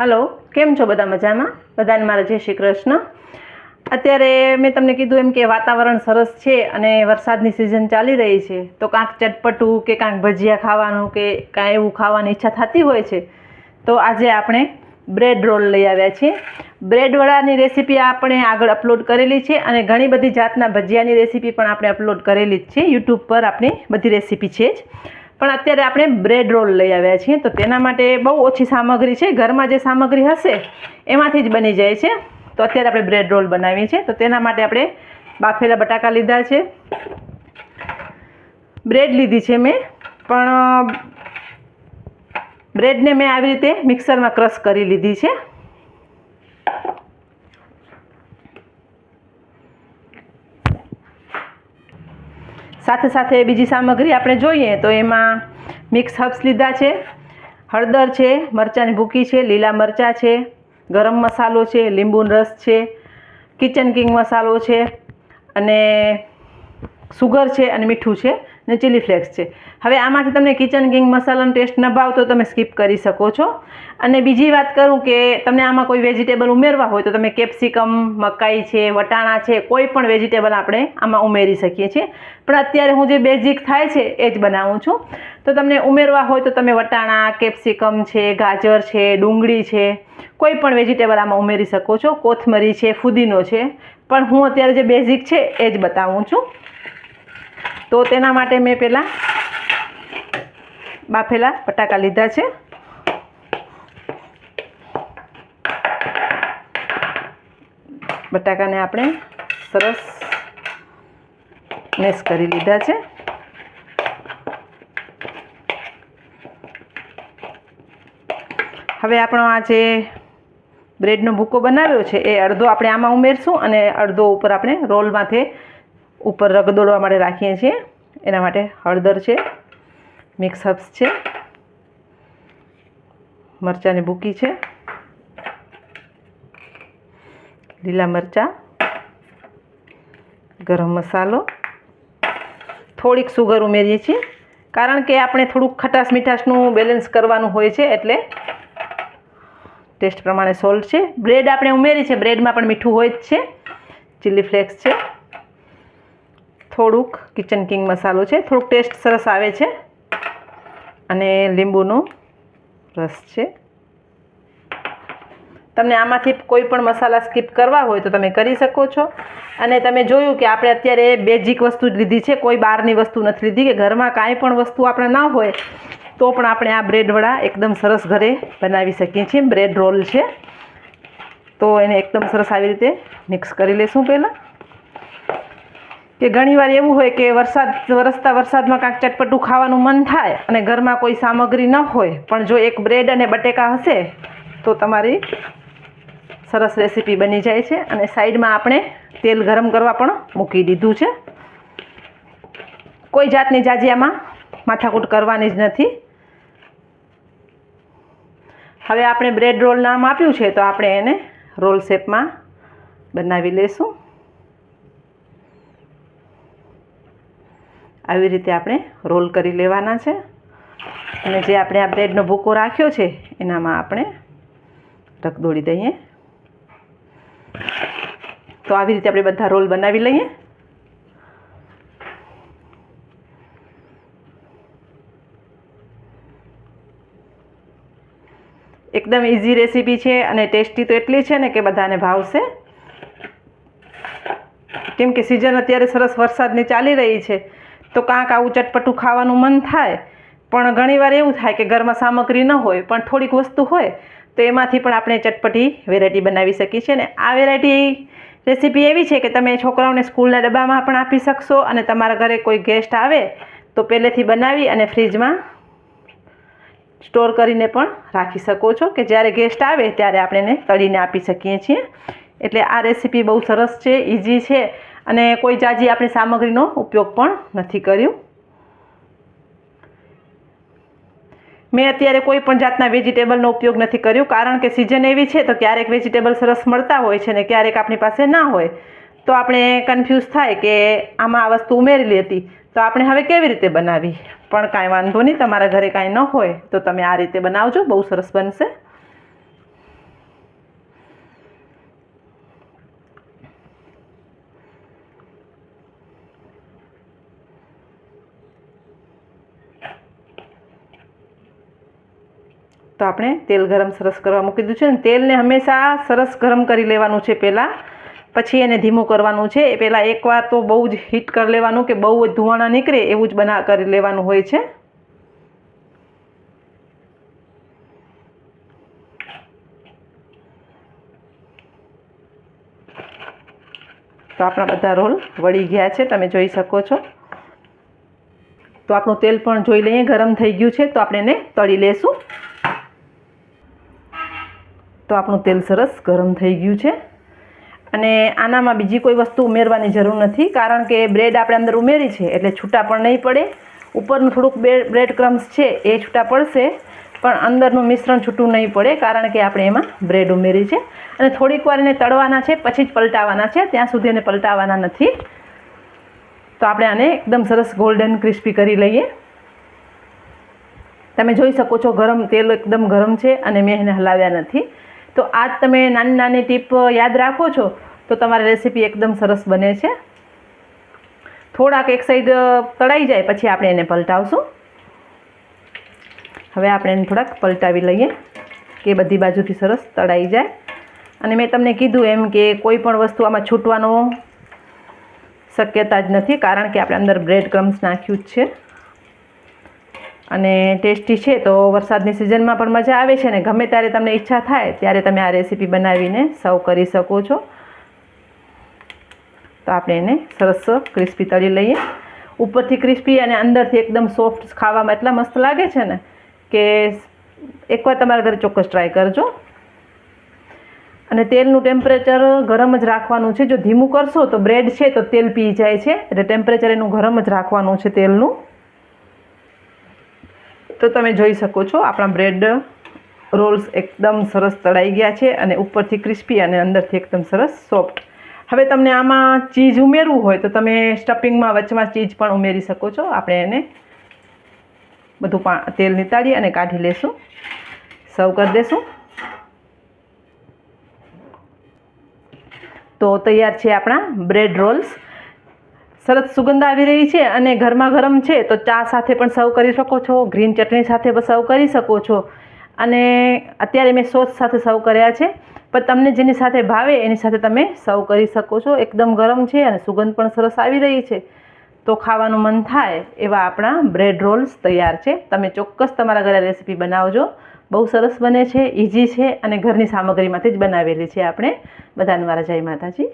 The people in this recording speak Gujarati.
હલો, કેમ છો બધા મજામાં? બધાને મારા જય શ્રી કૃષ્ણ. અત્યારે મેં તમને કીધું એમ કે વાતાવરણ સરસ છે અને વરસાદની સિઝન ચાલી રહી છે, તો કાંક ચટપટું કે કાંક ભજીયા ખાવાનું કે કાંઈ એવું ખાવાની ઈચ્છા થતી હોય છે, તો આજે આપણે બ્રેડ રોલ લઈ આવ્યા છીએ. બ્રેડવાળાની રેસીપી આપણે આગળ અપલોડ કરેલી છે અને ઘણી બધી જાતના ભજીયાની રેસીપી પણ આપણે અપલોડ કરેલી જ છે. યુટ્યુબ પર આપણી બધી રેસીપી છે જ. પણ અત્યારે આપણે બ્રેડ રોલ લઈ આવ્યા છીએ, તો તેના માટે બહુ ઓછી સામગ્રી છે. ઘરમાં જે સામગ્રી હશે, એમાંથી જ બની જાય છે. તો અત્યારે આપણે બ્રેડ રોલ બનાવીએ છીએ. તો તેના માટે આપણે બાફેલા બટાકા લીધા છે. બ્રેડ લીધી છે મેં, પણ બ્રેડને મેં આવી રીતે મિક્સરમાં ક્રશ કરી લીધી છે. સાથે સાથે બીજી સામગ્રી આપણે જોઈએ તો એમાં મિક્સ હર્બ્સ લીધા છે, હળદર છે, મરચાંની ભૂકી છે, લીલા મરચાં છે, ગરમ મસાલો છે, લીંબુનો રસ છે, કિચન કિંગ મસાલો છે અને સુગર છે અને મીઠું છે. ને ચીલી ફ્લેક્સ છે. હવે આમાંથી તમને કિચન કિંગ મસાલાનો ટેસ્ટ ન ભાવતો તમે સ્કીપ કરી શકો છો. અને બીજી વાત કરું કે તમને આમાં કોઈ વેજીટેબલ ઉમેરવા હોય તો તમે કેપ્સિકમ મકાઈ છે, વટાણા છે, કોઈ પણ વેજીટેબલ આપણે આમાં ઉમેરી શકીએ છીએ. પણ અત્યારે હું જે બેઝિક થાય છે એ જ બનાવું છું. તો તમને ઉમેરવા હોય તો તમે વટાણા કેપ્સિકમ છે, ગાજર છે, ડુંગળી છે, કોઈ પણ વેજીટેબલ આમાં ઉમેરી શકો છો. કોથમરી છે, ફુદીનો છે. પણ હું અત્યારે જે બેઝિક છે એ જ બતાવું છું. તો તેના માટે મેં પહેલાં બાફેલા બટાકા લીધા છે. બટાકાને આપણે સરસ મેશ કરી લીધા છે. હવે આપણો આ જે બ્રેડનો ભૂકો બનાવ્યો છે, એ અડધો આપણે આમાં ઉમેરશું અને અડધો ઉપર આપણે રોલમાંથી ઉપર રગદોળવા માટે રાખીએ છીએ. એના માટે હળદર છે, મિક્સ હર્બ્સ છે, મરચાંની ભૂકી છે, લીલા મરચાં, ગરમ મસાલો. થોડીક સુગર ઉમેરીએ છીએ, કારણ કે આપણે થોડુંક ખટાશ મીઠાશનું બેલેન્સ કરવાનું હોય છે એટલે ટેસ્ટ પ્રમાણે સોલ્ટ છે. બ્રેડ આપણે ઉમેરી છે બ્રેડમાં પણ મીઠું હોય જ છે. ચીલી ફ્લેક્સ છે. થોડુંક કિચન કિંગ મસાલો છે. થોડુંક ટેસ્ટ સરસ આવે છે. અને લીંબુનો રસ છે. તમને આમાંથી કોઈ પણ મસાલા સ્કીપ કરવા હોય તો તમે કરી શકો છો. અને તમે જોયું કે આપણે અત્યારે બેઝિક વસ્તુ જ લીધી છે. કોઈ બહારની વસ્તુ નથી લીધી કે ઘરમાં કાંઈ પણ વસ્તુ આપણે ના હોય તો પણ આપણે આ બ્રેડ એકદમ સરસ ઘરે બનાવી શકીએ છીએ. બ્રેડ રોલ છે. તો એને એકદમ સરસ આવી રીતે મિક્સ કરી લેશું પહેલાં. કે ઘણીવાર એવું હોય કે વરસાદ, વરસતા વરસાદમાં કાંઈક ચટપટું ખાવાનું મન થાય અને ઘરમાં કોઈ સામગ્રી ન હોય, પણ જો એક બ્રેડ અને બટેકા હશે, તો તમારી સરસ રેસીપી બની જાય છે. અને સાઈડમાં આપણે તેલ ગરમ કરવા પણ મૂકી દીધું છે. કોઈ જાતની જાજિયામાં માથાકૂટ કરવાની જ નથી. હવે આપણે બ્રેડ રોલ નામ આપ્યું છે, તો આપણે એને રોલ શેપમાં બનાવી લેશું. આવી રીતે આપણે રોલ કરી લેવાના છે. અને જે આપણે આ બ્રેડનો ભૂકો રાખ્યો છે, એનામાં આપણે રખદોડી દઈએ. તો આવી રીતે આપણે બધા રોલ બનાવી લઈએ. એકદમ ઇઝી રેસીપી છે અને ટેસ્ટી તો એટલી છે ને કે બધાને ભાવશે. કેમ કે સિઝન અત્યારે સરસ વરસાદની ચાલી રહી છે. તો કાંક આવું ચટપટું ખાવાનું મન થાય. પણ ઘણીવાર એવું થાય કે ઘરમાં સામગ્રી ન હોય, પણ થોડીક વસ્તુ હોય, તો એમાંથી પણ આપણે ચટપટી વેરાયટી બનાવી શકીએ છીએ. અને આ વેરાયટી રેસીપી એવી છે કે તમે છોકરાઓને સ્કૂલના ડબ્બામાં પણ આપી શકશો અને તમારા ઘરે કોઈ ગેસ્ટ આવે, તો પહેલેથી બનાવી અને ફ્રીજમાં સ્ટોર કરીને પણ રાખી શકો છો કે જ્યારે ગેસ્ટ આવે ત્યારે આપણે એને તળીને આપી શકીએ છીએ. એટલે આ રેસીપી બહુ સરસ છે ઇઝી છે. અને કોઈ જાજી આપણે સામગ્રીનો ઉપયોગ પણ નથી કર્યું. મેં અત્યારે કોઈ પણ જાતના વેજીટેબલનો ઉપયોગ નથી કર્યો, કારણ કે સિઝન એવી છે તો ક્યારેક વેજીટેબલ સરસ મળતા હોય છે ને ક્યારેક આપણી પાસે ના હોય. તો આપણે કન્ફ્યુઝ થાય કે આમાં આ વસ્તુ ઉમેરેલી હતી. તો આપણે હવે કેવી રીતે બનાવી? પણ કાંઈ વાંધો નહીં, તમારા ઘરે કાંઈ ન હોય તો તમે આ રીતે બનાવજો, બહુ સરસ બનશે. તો આપણે તેલ ગરમ સરસ કરવા મૂકી દીધું છે ને તેલને હંમેશા સરસ ગરમ કરી લેવાનું છે પહેલાં. પછી એને ધીમું કરવાનું છે. એ પહેલાં એકવાર તો બહુ જ હીટ કરી લેવાનું કે બહુ જ ધુવાણા નીકળે એવું જ બના કરી લેવાનું હોય છે. તો આપણા બધા રોલ વળી ગયા છે. તમે જોઈ શકો છો. તો આપણું તેલ પણ જોઈ લઈએ, ગરમ થઈ ગયું છે. તો આપણે એને તળી લેશું. તો આપણું તેલ સરસ ગરમ થઈ ગયું છે. અને આનામાં બીજી કોઈ વસ્તુ ઉમેરવાની જરૂર નથી, કારણ કે બ્રેડ આપણે અંદર ઉમેરી છે, એટલે છૂટા પણ નહીં પડે. ઉપરનું થોડુંક બ્રેડ ક્રમ્સ છે, એ છૂટા પડશે, પણ અંદરનું મિશ્રણ છૂટું નહીં પડે, કારણ કે આપણે એમાં બ્રેડ ઉમેરી છે. અને થોડીક વાર એને તળવાના છે, પછી જ પલટાવાના છે, ત્યાં સુધી એને પલટાવવાના નથી. તો આપણે આને એકદમ સરસ ગોલ્ડન ક્રિસ્પી કરી લઈએ. તમે જોઈ શકો છો, ગરમ તેલ એકદમ ગરમ છે, અને મેં એને હલાવ્યા નથી. તો આ તમે નાની નાની ટીપ યાદ રાખો છો? તો તમારી રેસીપી એકદમ સરસ બને છે. થોડાક એક સાઈડ તળાઈ જાય, પછી આપણે એને પલટાવશું. હવે આપણે એને થોડાક પલટાવી લઈએ, કે બધી બાજુથી સરસ તળાઈ જાય. અને મેં તમને કીધું એમ કે કોઈ પણ વસ્તુ આમાં છૂટવાનો શક્યતા જ નથી, કારણ કે આપણે અંદર બ્રેડ ક્રમ્સ નાખ્યું જ છે. અને ટેસ્ટી છે તો વરસાદની સિઝનમાં પણ મજા આવે છે ને ગમે ત્યારે તમને ઈચ્છા થાય ત્યારે તમે આ રેસીપી બનાવીને સર્વ કરી શકો છો. તો આપણે એને સરસ ક્રિસ્પી તળી લઈએ. ઉપરથી ક્રિસ્પી અને અંદરથી એકદમ સોફ્ટ ખાવામાં એટલા મસ્ત લાગે છે ને કે એકવાર તમારા ઘરે ચોક્કસ ટ્રાય કરજો. અને તેલનું ટેમ્પરેચર ગરમ જ રાખવાનું છે. જો ધીમું કરશો તો બ્રેડ છે તો તેલ પી જાય છે. એટલે ટેમ્પરેચર એનું ગરમ જ રાખવાનું છે તેલનું. તો તમે જોઈ શકો છો, આપણા બ્રેડ રોલ્સ એકદમ સરસ તળાઈ ગયા છે અને ઉપરથી ક્રિસ્પી અને અંદરથી એકદમ સરસ સોફ્ટ. હવે તમને આમાં ચીઝ ઉમેરવું હોય તો તમે સ્ટફિંગમાં વચમાં ચીઝ પણ ઉમેરી શકો છો. આપણે એને બધું પા, તેલ નીતાળી અને કાઢી લેશું. સર્વ કરી દેશું. તો તૈયાર છે આપણા બ્રેડ રોલ્સ. સરસ સુગંધ આવી રહી છે અને ગરમા ગરમ છે, તો ચા સાથે પણ સર્વ કરી શકો છો, ગ્રીન ચટણી સાથે પણ સર્વ કરી શકો છો. અને અત્યારે મેં સોસ સાથે સર્વ કર્યા છે, પણ તમને જેની સાથે ભાવે એની સાથે તમે સર્વ કરી શકો છો. એકદમ ગરમ છે અને સુગંધ પણ સરસ આવી રહી છે. તો ખાવાનું મન થાય એવા આપણા બ્રેડ રોલ્સ તૈયાર છે. તમે ચોક્કસ તમારા ઘરે રેસીપી બનાવજો. બહુ સરસ બને છે ઇઝી છે અને ઘરની સામગ્રીમાંથી જ બનાવેલી છે આપણે બધાને મારા જય માતાજી.